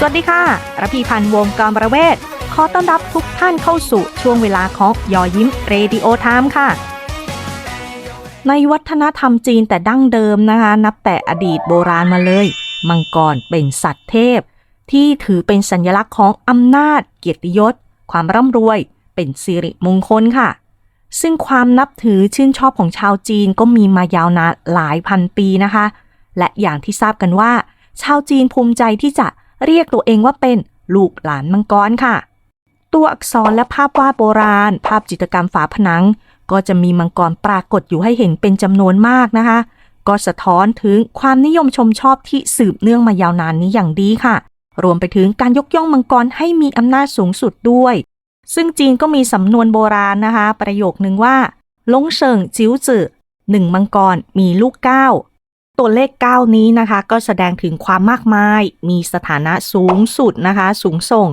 สวัสดีค่ะระพีพันธ์วงกรประเวศ ขอต้อนรับทุกท่านเข้าสู่ช่วงเวลาของยอยิ้มเรดิโอไทม์ค่ะ ในวัฒนธรรมจีนแต่ดั้งเดิมนะคะ นับแต่อดีตโบราณมาเลย มังกรเป็นสัตว์เทพ ที่ถือเป็นสัญลักษณ์ของอำนาจ เกียรติยศ ความร่ำรวย เป็นสิริมงคลค่ะ ซึ่งความนับถือชื่นชอบของชาวจีนก็มีมายาวนานหลายพันปีนะคะ และอย่างที่ทราบกันว่า ชาวจีนภูมิใจที่จะ เรียกตัวเองว่าเป็นลูกหลานมังกรค่ะ ตัวอักษรและภาพวาดโบราณ ภาพจิตรกรรมฝาผนัง ก็จะมีมังกรปรากฏอยู่ให้เห็นเป็นจำนวนมากนะคะ ก็สะท้อนถึงความนิยมชมชอบที่สืบเนื่องมายาวนานนี้อย่างดีค่ะ รวมไปถึงการยกย่องมังกรให้มีอำนาจสูงสุดด้วย ซึ่งจีนก็มีสำนวนโบราณนะคะ ประโยคนึงว่าลงเฉิงจิ๋วจื่อหนึ่งมังกรมีลูกเก้า ตัวเลข 9 นี้นะคะ ก็แสดงถึงความมากมาย มีสถานะสูงสุดนะคะ สูงส่ง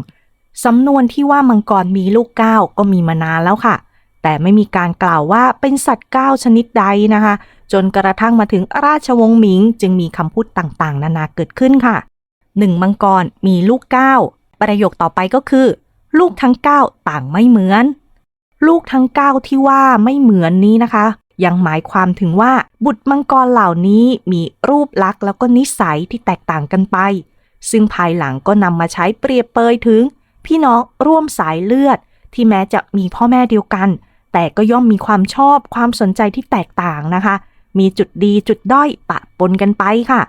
สำนวนที่ว่ามังกรมีลูกเก้าก็มีมานานแล้วค่ะ แต่ไม่มีการกล่าวว่าเป็นสัตว์เก้าชนิดใดนะคะ จนกระทั่งมาถึงราชวงศ์หมิง จึงมีคำพูดต่างๆ นานาเกิดขึ้นค่ะหนึ่งมังกรมีลูกเก้าประโยคต่อไปก็คือ ลูกทั้งเก้าต่างไม่เหมือน ลูกทั้งเก้าที่ว่าไม่เหมือนนี้นะคะ ยังหมายความถึงว่าบุตรมังกรเหล่านี้มีรูปลักษณ์แล้วก็นิสัยที่แตกต่างกันไป ซึ่งภายหลังก็นำมาใช้เปรียบเปยถึง พี่น้องร่วมสายเลือด ที่แม้จะมีพ่อแม่เดียวกัน แต่ก็ย่อมมีความชอบความสนใจที่แตกต่างนะคะ มีจุดดีจุดด้อยปะปนกันไปค่ะ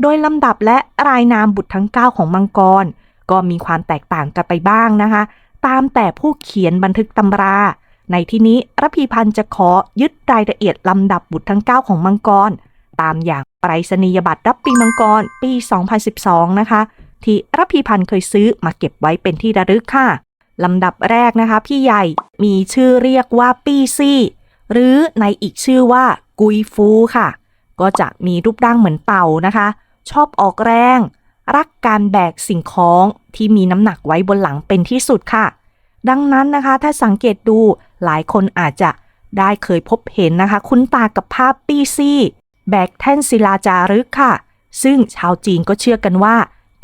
โดยลำดับและรายนามบุตรทั้ง 9 ของมังกร ก็มีความแตกต่างกันไปบ้างนะคะ ตามแต่ผู้เขียนบันทึกตำรา ในที่นี้ระพีพันธ์จะขอยึดรายละเอียดลำดับบุตรทั้ง 9 ของมังกร ตามอย่างไปรษณียบัตรรับปีมังกรปี 2012 นะคะ ที่ระพีพันธ์เคยซื้อมาเก็บไว้เป็นที่ระลึกค่ะลำดับแรกนะคะ พี่ใหญ่มีชื่อเรียกว่าปี้ซี่ หรือในอีกชื่อว่ากุยฟูค่ะ ก็จะมีรูปร่างเหมือนเต่านะคะ ชอบออกแรง รักการแบกสิ่งของที่มีน้ำหนักไว้บนหลังเป็นที่สุดค่ะ ดังนั้นนะคะถ้าสังเกตดูหลายคนอาจจะได้เคยพบเห็นนะคะ คุ้นตากับภาพปี้ซี่ แบกแท่นศิลาจารึกค่ะ ซึ่งชาวจีนก็เชื่อกันว่า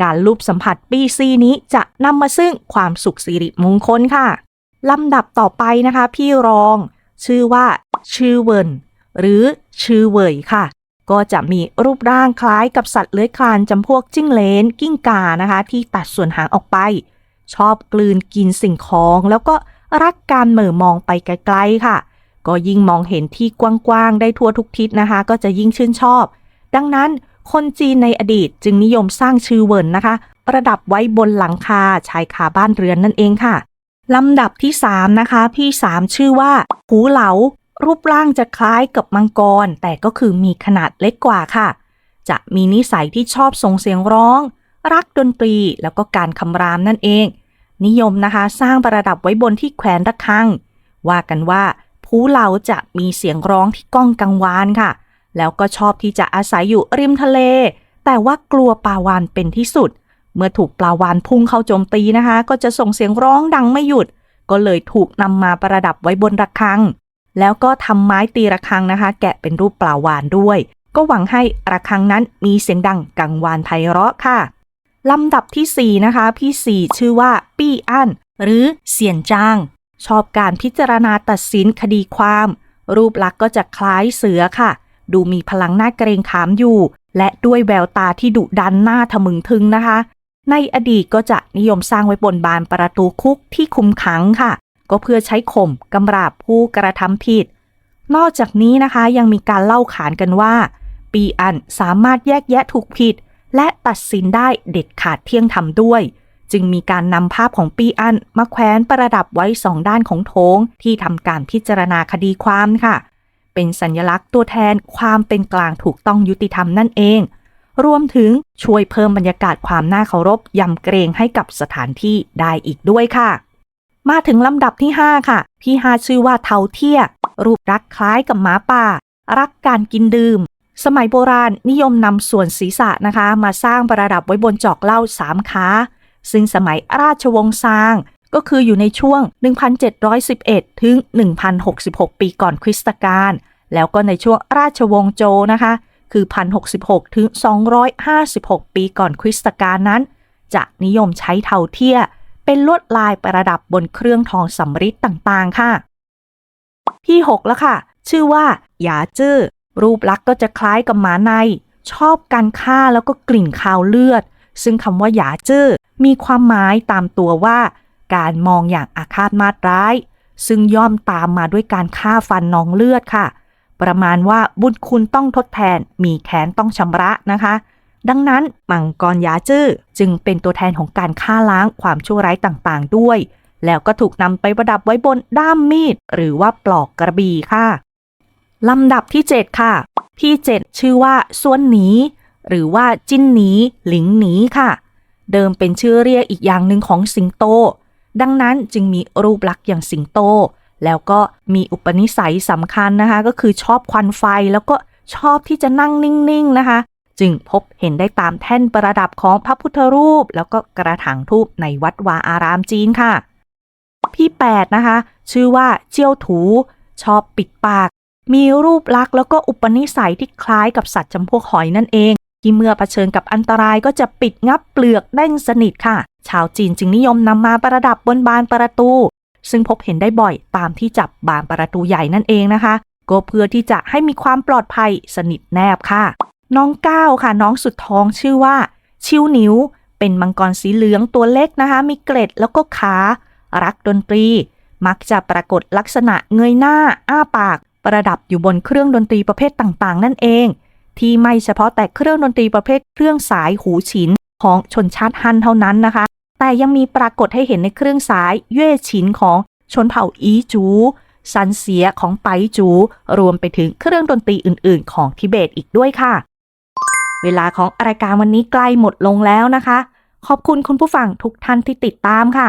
การลูบสัมผัสปี้ซี่นี้จะนำมาซึ่งความสุขสิริมงคลค่ะลำดับต่อไปนะคะ พี่รอง ชื่อว่า ชื่อเวินหรือชื่อเวยค่ะ ก็จะมีรูปร่างคล้ายกับสัตว์เลื้อยคลานจำพวกจิ้งเลนกิ้งก่านะคะ ที่ตัดส่วนหางออกไป ชอบกลืนกินสิ่งของ แล้วก็รักการเหม่อมองไปไกลๆค่ะ ก็ยิ่งมองเห็นที่กว้างๆ ได้ทั่วทุกทิศนะคะ ก็จะยิ่งชื่นชอบ ดังนั้นคนจีนในอดีตจึงนิยมสร้างชื่อเวินนะคะ ประดับไว้บนหลังคาชายคาบ้านเรือนนั่นเองค่ะลำดับที่ 3 นะคะ พี่3ชื่อว่า หูเหลา รูปร่างจะคล้ายกับมังกร แต่ก็คือมีขนาดเล็กกว่าค่ะ จะมีนิสัยที่ชอบส่งเสียงร้อง รักดนตรีแล้วก็การคำรามนั่นเอง นิยมนะคะสร้างประดับไว้บนที่แขวนระฆัง ว่ากันว่าผู้เหลาจะมีเสียงร้องที่ก้องกังวานค่ะ แล้วก็ชอบที่จะอาศัยอยู่ริมทะเล แต่ว่ากลัวปลาวานเป็นที่สุด เมื่อถูกปลาวานพุ่งเข้าโจมตีนะคะ ก็จะส่งเสียงร้องดังไม่หยุด ก็เลยถูกนำมาประดับไว้บนระฆัง แล้วก็ทำไม้ตีระฆังนะคะ แกะเป็นรูปปลาวานด้วย ก็หวังให้ระฆังนั้นมีเสียงดังกังวานไพเราะค่ะ ลำดับที่ 4 นะคะ พี่ 4 ชื่อว่า ปี้อั้นหรือเสียนจาง ชอบการพิจารณาตัดสินคดีความ รูปลักษณ์ก็จะคล้ายเสือค่ะ ดูมีพลังหน้าเกรงขามอยู่ และด้วยแววตาที่ดุดันหน้าทะมึงทึงนะคะ ในอดีตก็จะนิยมสร้างไว้บนบานประตูคุกที่คุมขังค่ะ ก็เพื่อใช้ข่มกำราบผู้กระทำผิด นอกจากนี้นะคะยังมีการเล่าขานกันว่า ปีอันสามารถแยกแยะถูกผิด และตัดสินได้เด็ดขาดเที่ยงธรรมด้วย จึงมีการนำภาพของปีอันมาแขวนประดับไว้สองด้านของโถงที่ทำการพิจารณาคดีความค่ะ เป็นสัญลักษณ์ตัวแทนความเป็นกลางถูกต้องยุติธรรมนั่นเอง รวมถึงช่วยเพิ่มบรรยากาศความน่าเคารพยำเกรงให้กับสถานที่ได้อีกด้วยค่ะ มาถึงลำดับที่ 5 ค่ะพี่ฮาชื่อว่าเทาเทียรูปรักษณ์คล้ายกับหมาป่า รักการกินดื่ม สมัยโบราณนิยมนำส่วนศีรษะนะคะ มาสร้างประดับไว้บนจอกเหล้าสามขาซึ่งสมัยราชวงศ์ซาง ก็คืออยู่ในช่วง 1711 ถึง 1066 ปีก่อนคริสตกาลแล้วก็ในช่วงราชวงศ์โจนะคะ คือ 1066 ถึง 256 ปีก่อนคริสตกาลนั้น จะนิยมใช้เทาเทีย เป็นลวดลายประดับบนเครื่องทองสำริดต่างๆ ค่ะ ที่ 6 แล้วค่ะ ชื่อว่าหยาจื้อ รูปลักษณ์ก็จะคล้ายกับหมาใน ชอบการฆ่าแล้วก็กลิ่นคาวเลือด ซึ่งคำว่าหยาจื้อมีความหมายตามตัวว่า การมองอย่างอาฆาตมาตร้าย ซึ่งย่อมตามมาด้วยการฆ่าฟันนองเลือดค่ะ ประมาณว่าบุญคุณต้องทดแทน มีแค้นต้องชำระนะคะ ดังนั้นมังกรยาจื้อจึงเป็นตัวแทนของการฆ่าล้างความชั่วร้ายต่างๆ ด้วย แล้วก็ถูกนำไปประดับไว้บนด้ามมีด หรือว่าปลอกกระบี่ค่ะ ลำดับที่ 7 ค่ะ ที่ 7 ชื่อว่าส่วนหนีหรือว่าจิ้นหนีหลิงหนีค่ะ เดิมเป็นชื่อเรียกอีกอย่างหนึ่งของสิงโต ดังนั้นจึงมีรูปลักษณ์อย่างสิงโต แล้วก็มีอุปนิสัยสำคัญนะคะ ก็คือชอบควันไฟแล้วก็ชอบที่จะนั่งนิ่งๆนะคะ จึงพบเห็นได้ตามแท่นประดับของพระพุทธรูป แล้วก็กระถางทูปในวัดวาอารามจีนค่ะที่ 8 นะคะ ชื่อว่าเจียวถู ชอบปิดปาก มีรูปลักษณ์แล้วก็อุปนิสัยที่คล้ายกับสัตว์จำพวกหอยนั่นเอง ที่เมื่อเผชิญกับอันตรายก็จะปิดงับเปลือกแน่นสนิทค่ะ ชาวจีนจึงนิยมนำมาประดับบนบานประตู ซึ่งพบเห็นได้บ่อยตามที่จับบานประตูใหญ่นั่นเองนะคะ ก็เพื่อที่จะให้มีความปลอดภัยสนิทแนบค่ะ น้องก้าวค่ะ น้องสุดท้องชื่อว่า ชิวหนิว เป็นมังกรสีเหลืองตัวเล็กนะคะ มีเกล็ดแล้วก็ขา รักดนตรี มักจะปรากฏลักษณะเงยหน้า อ้าปาก ประดับอยู่บนเครื่องดนตรีประเภทต่างๆ นั่นเอง ที่ไม่เฉพาะแต่เครื่องดนตรีประเภทเครื่องสายหูฉินของชนชาติฮั่นเท่านั้นนะคะ แต่ยังมีปรากฏให้เห็นในเครื่องสายเย่ฉินของชนเผ่าอีจูซันเสียของไปจู รวมไปถึงเครื่องดนตรีอื่น ๆ ของทิเบตอีกด้วยค่ะ เวลาของรายการวันนี้ใกล้หมดลงแล้วนะคะ ขอบคุณคุณผู้ฟังทุกท่านที่ติดตามค่ะ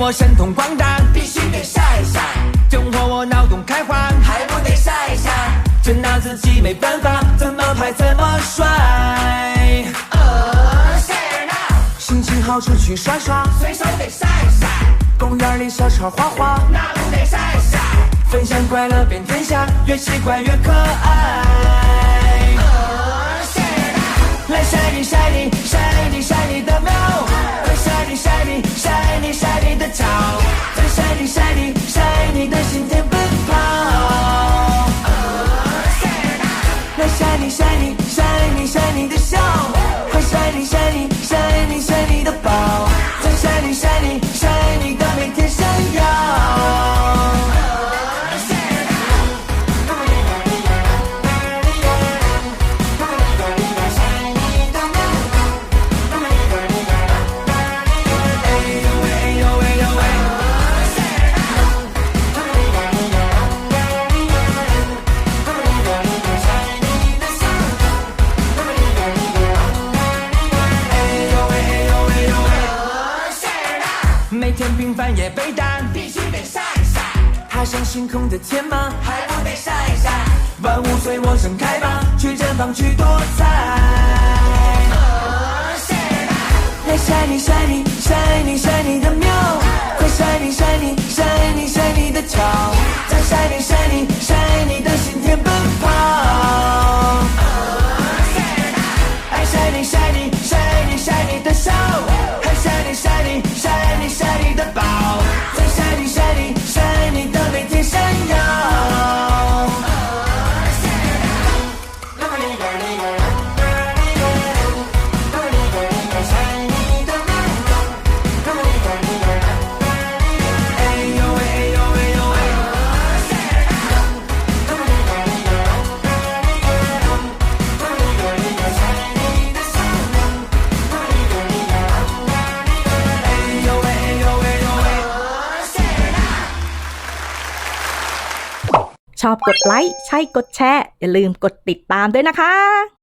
我神通广大？必须得晒一晒，整活我脑洞开花，还不得晒一晒？真拿自己没办法，怎么拍怎么甩？呃，谁呢？心情好出去耍耍，随手得晒一晒，公园里小草花花，那不得晒晒？分享快乐遍天下，越奇怪越可爱。呃，谁呢？来晒你晒你晒你晒你的苗，在晒你晒你晒你晒你的脚，在晒你晒你晒你的心田奔跑。在晒你晒你。天平凡也被单，必须得晒一晒。踏上星空的天马，还不得晒一晒？万物随我盛开吧，去绽放去多彩。来晒你晒你晒你晒你的苗，快晒你晒你晒你晒你的脚，再晒你晒你 ชอบกดไลค์ ใช่กดแชร์ อย่าลืมกดติดตามด้วยนะคะ